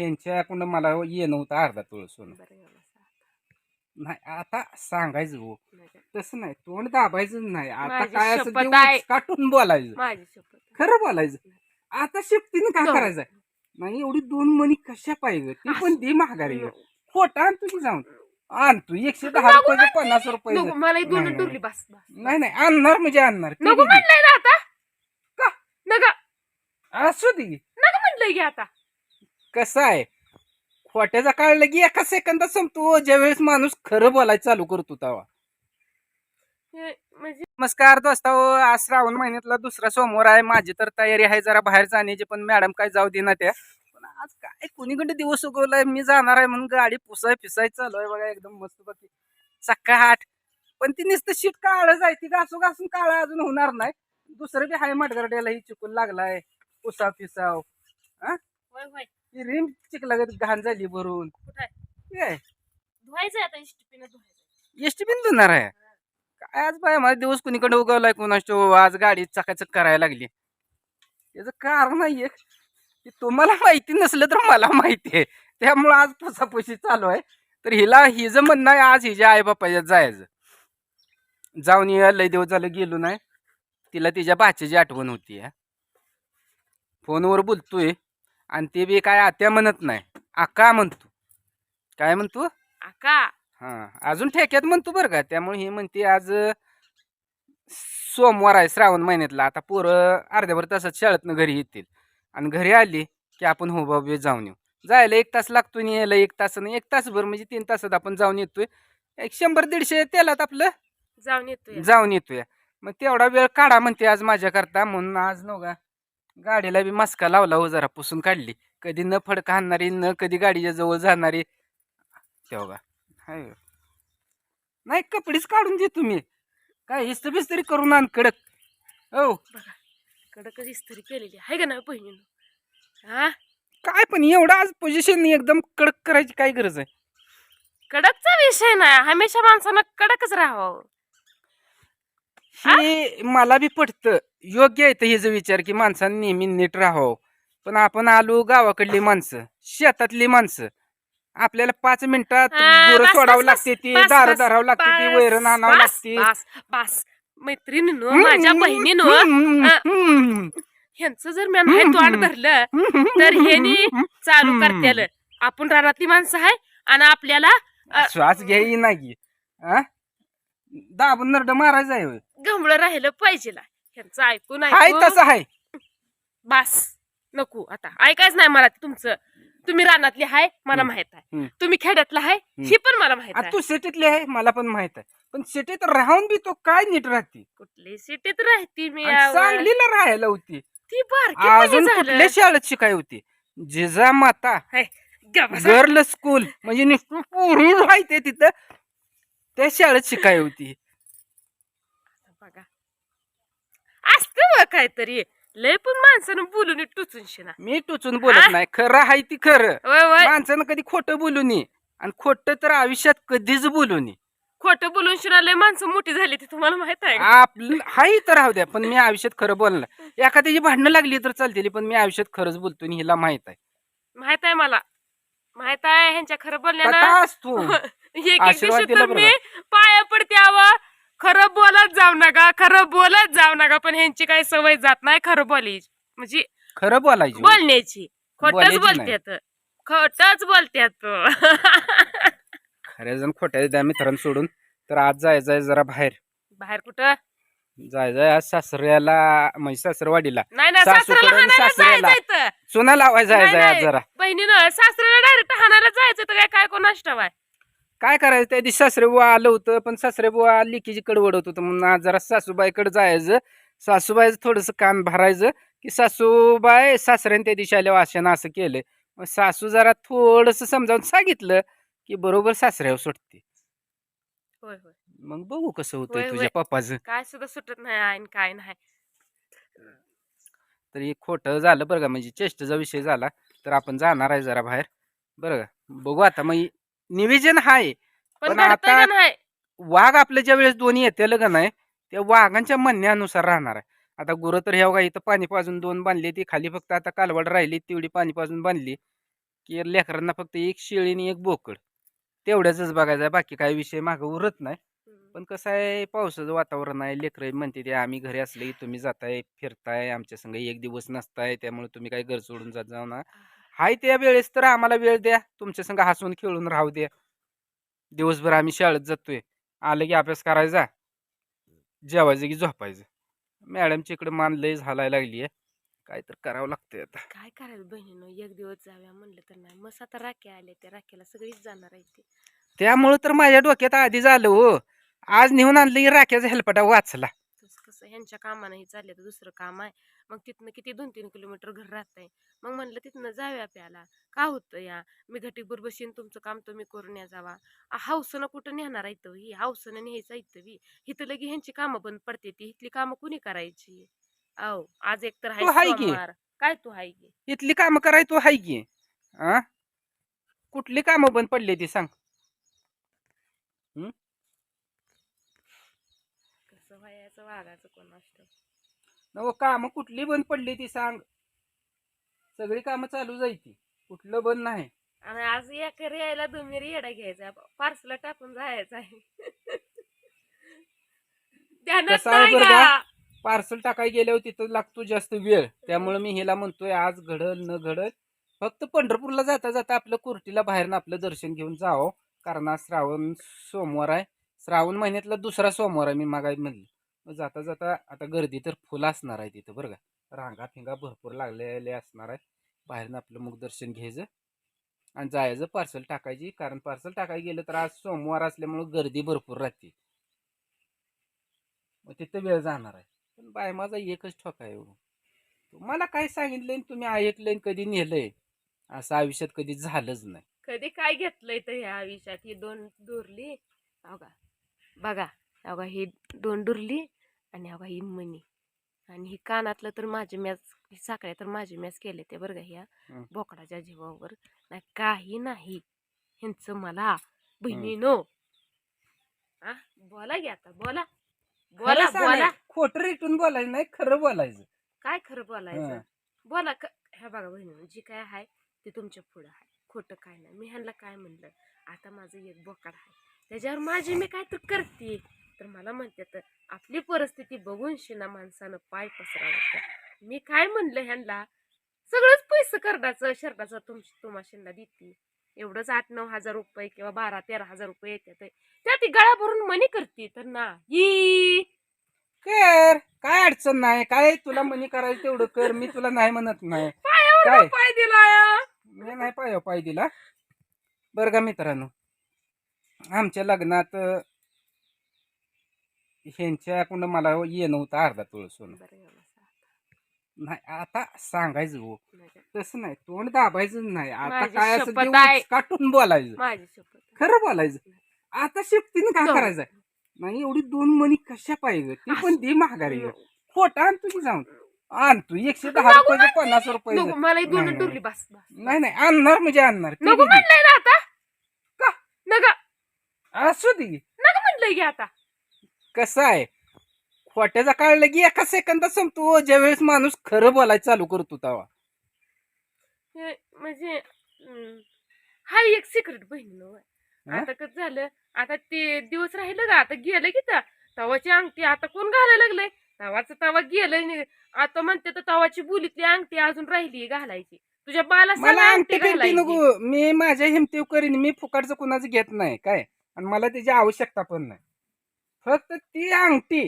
ह्यांच्याकडून मला येणं होतं अर्धा तुळ सोनं. बरं झालं असं. नाही आता सांगायचं हो. तसं नाही तोंड दाबायचं नाही. आता माझी काय असं शपथ. काटून बोलायचं. माझी शपथ खरं बोलायचं. आता शिफ्टीनं काय जाऊ. करायचंय? नाही एवढी दोन मणी कशा पाहिजे? ती पण दे महागारी खोटा आण तुझी जाऊन. आण तू एकशे दहा नको रुपये पन्नास रुपये नको मला ही दोन नाही, टुरली बस बस. नाही नाही आणणार म्हणजे आणणार. नको. म्हणलंय ना आता. का? नका. असू दे. नका म्हणलंय की आता. कसं आहे? खोट्याचा काढलं की एका सेकंदात संपतो. ज्यावेळेस माणूस खरं बोलायचं चालू करतो तेव्हा. हे म्हणजे नमस्कार दोस्ता आज श्रावण महिन्यातला दुसरा सोमवार आहे. माझी तर तयारी आहे जरा बाहेर जाण्याची पण मॅडम काय जाऊ देना त्या. पण आज काय कुणीकडे दिवस उगवलाय? मी जाणार आहे म्हणून गाडी पुसाय फिसाय चालू आहे बघा एकदम मस्त बाकी चक्का हाट पण ती नुसतं शीट काळच आहे. ती घासू घासून काळा अजून होणार नाही. दुसरं बी हाय मटगरड्याला ही चिकून लागलाय. पुसा फिसाव. होय. ती रिम चिकलागत घाण झाली भरून. कुठं आहे? काय आता इष्टपीनं धुवायचं एसटी बिन धुणार आहे? काय आज बाय माझा दिवस कुणीकडे उगवलाय कोणाच आज गाडी चकाचक करायला लागली. त्याचं कारण आहे एक की तुम्हाला माहिती नसलं तर मला माहिती आहे. त्यामुळं आज पुसापुशी चालू आहे. तर हिला हिचं म्हणणं आहे आज हिच्या आईबापाच्यात जायचं. जाऊन ये लय दिवस झालं गेलो नाही. तिला तिच्या भाच्याची आठवण होती फोनवर बोलतोय. आणि ते बी काय आत्या म्हणत नाही. आका म्हणतो. काय म्हणतो? आका हा अजून ठेक्यात म्हणतो बरं का. त्यामुळे ही म्हणते आज सोमवार आहे श्रावण महिन्यातला. आता पोरं अर्ध्याभर तासात शाळेतनं घरी येतील. आणि घरी आली की आपण हो बाबा जाऊन येऊ. जायला एक तास लागतो आणि यायला एक तासानं एक तासभर म्हणजे तीन तासात आपण जाऊन येतोय. एक शंभर दीडशे त्यालात आपलं जाऊन येतोय. जाऊन येतोय. मग तेवढा वेळ काढा म्हणते आज माझ्याकरता. म्हणून आज नव्हा गाडीला बी मस्का लावला हो जरा पुसून काढली. कधी न फडका आणणारी न कधी गाडीच्या जवळ जाणारी. तेव्हा हाय. नाही कपडेच काढून दे तुम्ही. काय हिस्त बिस्तरी करून आण कडक. हो. कडकच इस्त्री केलेली आहे. का नाही बहिणीनं? हा? काय पण एवढं आज पोझिशन एकदम कडक करायची काय गरज आहे? कडकचा विषय नाही. हमेशा माणसानं कडकच राहावं. हे? मला बी पटतं. योग्य आहे हे जो विचार की माणसाने नेहमी नीट राहावं. पण आपण आलो गावाकडली माणसं शेतातली माणसं आपल्याला पाच मिनिटात हा, बस, सोडावं बस, लागते ती बस, दारं बस, धरावं लागते ती बस, वैरण आणावं बस, लागते. बस बस. मैत्रिणीनो माझ्या बहिणीनो ह्यांचं जर मी नाही तोंड धरलं तर ह्यानी चालू करत्याल. आपण रानातली माणसं आहे आणि आपल्याला अ, श्वास घ्यायची नाही. हा? दाबून नरड मारायचं आहे होय. गमळं राहिलं पाहिजे ह्यांचं ऐकून हाय ऐकून. तसं आहे बस. नको आता. ऐकायच नाही मला तुमचं. तुम्ही रानातली आहे मला. माहीत आहे. तुम्ही खेड्यातला आहे ही पण मला माहीत आहे. तू सिटीतली आहे मला पण माहीत आहे. पण सिटीत राहून बी तो काय नीट राहते? कुठली सिटीत राहती मी? सांगलीला राहायला होती. ती अजून कुठल्या शाळेत शिकाय होती? जिजा माता. Girl school. म्हणजे नुसतं पोरी राहते तिथं. त्या शाळेत शिकाय होती बघा असतं बघ काहीतरी. लय पण माणसानं बोलून टुचून शिना. मी टोचून बोलत? नाही. खरं आहे ती खरं. वय वय. माणसानं कधी खोटं बोलू नये आणि खोटं तर आयुष्यात कधीच बोलू नये खोटं बोलून शिना लय माणसं मोठी झाली ती तुम्हाला माहीत आहे का? आपलं हाही तर राहू द्या पण मी आयुष्यात खरं बोलणार एखाद्याची भांडणं लागली तर चालते पण मी आयुष्यात खरंच बोलतो आणि हिला माहीत आहे. माहीत आहे मला. माहीत आहे ह्यांच्या खरं एक एक आशीर्वाद दिवशी दिला तर मी पाया पडते आवा. खरं बोलत जाऊ नका खरं बोलत जाऊ नका पण ह्यांची काही सवय जात नाही खरं बोलायची. म्हणजे खरं बोलायचं बोलण्याची. खोटच बोलायची नाही. बोलत्यात. खोटच बोलत्यात खऱ्या जण खोट्या द्या मित्रांनो सोडून. तर आज जायचं आहे जरा बाहेर. बाहेर कुठं? जायचं आहे आज सासऱ्याला म्हणजे सासरवाडीला. नाही ना सासूकडं सासऱ्याला आणि हाणायला सासऱ्याला. जायचं इथं. चुना लावायचं नाही, आहे आज नाही. जरा. बहिणीनं सासऱ्याला डायरेक्ट हाणायला जायचं तर काय काय ठाव आहे काय करायचं? त्या दिवशी सासरे बुवा आलं होतं पण सासरे बुवा लिकीची कडवडत होतं म्हणून आज जरा सासूबाईकडे जायचं. सासूबाईचं थोडंसं कान भरायचं की सासूबाई सासऱ्याने त्या दिवशी आल्यावर अशानं असं केलं. मग सासू जरा थोडंसं समजावून सांगितलं की बरोबर सासऱ्यावर सुटते. होय होय. मग बघू कसं होतंय होय. तुझ्या पप्पाचं. काय सुद्धा सुटत नाही आणि काय नाही. तर हे खोटं झालं बरं का म्हणजे चेष्टेचा विषय झाला. तर आपण जाणार आहे जरा बाहेर. बरं का? बघू आता मग निवेदन आहे पण पण घडतंय आता- नाही? वाघ आपल्या ज्या वेळेस दोन्ही येते का नाही त्या वाघांच्या म्हणण्यानुसार राहणार आहे. आता गुरं तर ह्या बघा इथं पाणी पाजून दोन बांधली ती खाली फक्त आता कालवड राहिली तेवढी पाणी पाजून बांधली की लेकरांना फक्त एक शेळी आणि एक बोकड. तेवढ्याच बघायचं आहे बाकी काही विषय मागं उरत नाही. पण कसं आहे पावसाचं वातावरण आहे लेकरं म्हणते ते आम्ही घरी असले की तुम्ही जाताय फिरताय आमच्या संग एक दिवस नसताय त्यामुळे तुम्ही काही घर सोडून जात जाऊ ना. हाय त्या वेळेस तर आम्हाला वेळ द्या. तुमच्या संग हसून खेळून राहू द्या. दिवसभर आम्ही शाळेत जातोय. आलं की अभ्यास करायचा. जेवायचं की झोपायचं. मॅडमच्या इकडे मान लय झालायला लागली आहे काय तर करावं लागतंय आता. काय करायचं बहिणीनं? एक दिवस जाव्या म्हणलं तर नाही. मस्त आता राख्या आल्या त्या. राख्याला सगळीच जाणार आहे ते. त्यामुळं तर माझ्या डोक्यात आधी झालं हो. आज नेऊन आणलं की राख्याचा हेलपाटा वाचला. कसं ह्यांच्या कामानं चालले तर दुसरं काम आहे. मग तिथनं किती दोन तीन किलोमीटर घर राहतंय. मग म्हणलं तिथनं जाव्या प्याला का होतं या? मी घटीभर बसीन तुमचं काम तुम्ही करून या जावा. आ, हौसनं कुठं नेणार आहे ही? हौसनं न्यायचं इथं बी. इथं लगे ह्यांची कामं बंद पडते ती इथली कामं कुणी करायची? आहो आज एक तर हाय आहे काय तू हाय की? इथली कामं कराय तू हाय की. कुठली कामं बंद पडली ती सांग कसं वागायचं कोण असतं नव कामं कुठली बंद पडली ती सांग. सगळी कामं चालू जायची कुठलं बंद नाही. आणि आज एक यायला तुम्ही रेडा घ्यायचा पार्सला टाकून जायचं आहे. ध्यानात कसं आहे नाही बरं का? का? पार्सल टाकाय गेल्यावर तिथं लागतो जास्त वेळ. त्यामुळे मी हिला म्हणतोय आज घडल न घडल. फक्त पंढरपूरला जाता जाता आपलं कुर्टीला बाहेरनं आपलं दर्शन घेऊन जावं. कारण आज श्रावण सोमवार आहे. श्रावण महिन्यातला दुसरा सोमवार आहे मी मागाय म्हणलं. जाता जाता आता गर्दी तर फुल असणार आहे तिथं बरं का. रांगा फिंगा भरपूर लागलेले असणार आहे. बाहेरनं आपलं मुख दर्शन घ्यायचं आणि जायचं पार्सल टाकायची. कारण पार्सल टाकायला गेलं तर आज सोमवार असल्यामुळं गर्दी भरपूर राहते. मग तिथं वेळ जाणार आहे. पण बाय माझा एकच ठोका आहे मला तुम्हाला काय सांगितलं आणि तुम्ही ऐकलं कधी नेलंय? असं आयुष्यात कधी झालंच नाही. कधी काय घेतलंय तर ह्या आयुष्यात? ही दोन दुरली. हो बघा. अवघा ही दोन दुरली आणि अवघा ही मनी. आणि ही कानातलं तर माझे मॅच ही साखळ्या तर माझे मॅच केले ते बरं का ह्या. बोकडाच्या जीवावर. नाही काही नाही. ह्यांचं मला बहिणीनो. आ बोला की आता बोला. बोला बोला. खोटं रिटून बोलायचं नाही खरं बोलायचं. काय खरं बोलायचं. बोला क ह्या बघा बहिणी जी काय आहे ते तुमच्या पुढं आहे. खोटं काय नाही. मी ह्यांना काय म्हणलं? आता माझं एक बोकाड आहे. त्याच्यावर माझी मी काय तर करते? तर मला म्हणते तर आपली परिस्थिती बघून शिना माणसानं पाय पसरावं मी काय म्हणलं ह्यांना? सगळंच पैसे करण्याचं शर्टाचं तुम तुम्हाशींना देते. एवढंच आठ नऊ हजार रुपये किंवा बारा तेरा हजार रुपये येतात त्या ती गळा भरून मनी करते. तर नाही कर. काय अडचण नाही. काय तुला मनी करायचं तेवढं कर. मी तुला नाही म्हणत नाही. काय? पाय दिलाय. मी नाही पाय पाय दिला. बरं का मित्रांनो आमच्या लग्नात ह्यांच्याकडून मला येणं होतं अर्धा तुळ सोनं बरं एवढं सांग. नाही आता सांगायचं हो. माझ्या- तसं नाही तोंड दाबायचं नाही. आता माझी काय असं शपथ आहे. काटून बोलायचं. माझी शपथ खरं बोलायचं. आता शिफ्टीने काय जाऊ. करायचंय? नाही एवढी दोन मनी कशा पाहिजे? ती पण दे महागारी खोटा आण तुझी जाऊन. आण तू एकशे दहा नको रुपये पन्नास रुपये नको मला ही दोन नाही, डुरली बस बस नाही नाही आणणार म्हणजे आणणार. ती नको बी दे. म्हणलंय ना आता? का? नका. असू दे. नका म्हणलंय की आता. कसं आहे? खोट्याचा काढलं की एका सेकंदात संपतो. ज्यावेळेस माणूस खरं बोलायचं चालू करतो तेव्हा. हे म्हणजे हम्म, हा एक सिक्रेट बहीण? आता कसं झालं? आता ते दिवस राहिलं का आता गेलं की त्या तवाची अंगठी आता कोण घालायला लागलंय? तवाचं तवा गेलंय नि- आता म्हणते तर तवाची बुलीतली अंगठी अजून राहिली घालायची. तुझ्या बाला मला अंगठी बिंगठी. नको. मी माझ्या हिमतीव करीन. मी फुकाटचं कुणाचं घेत नाही. काय? आणि मला त्याची आवश्यकता पण नाही. फक्त ती अंगठी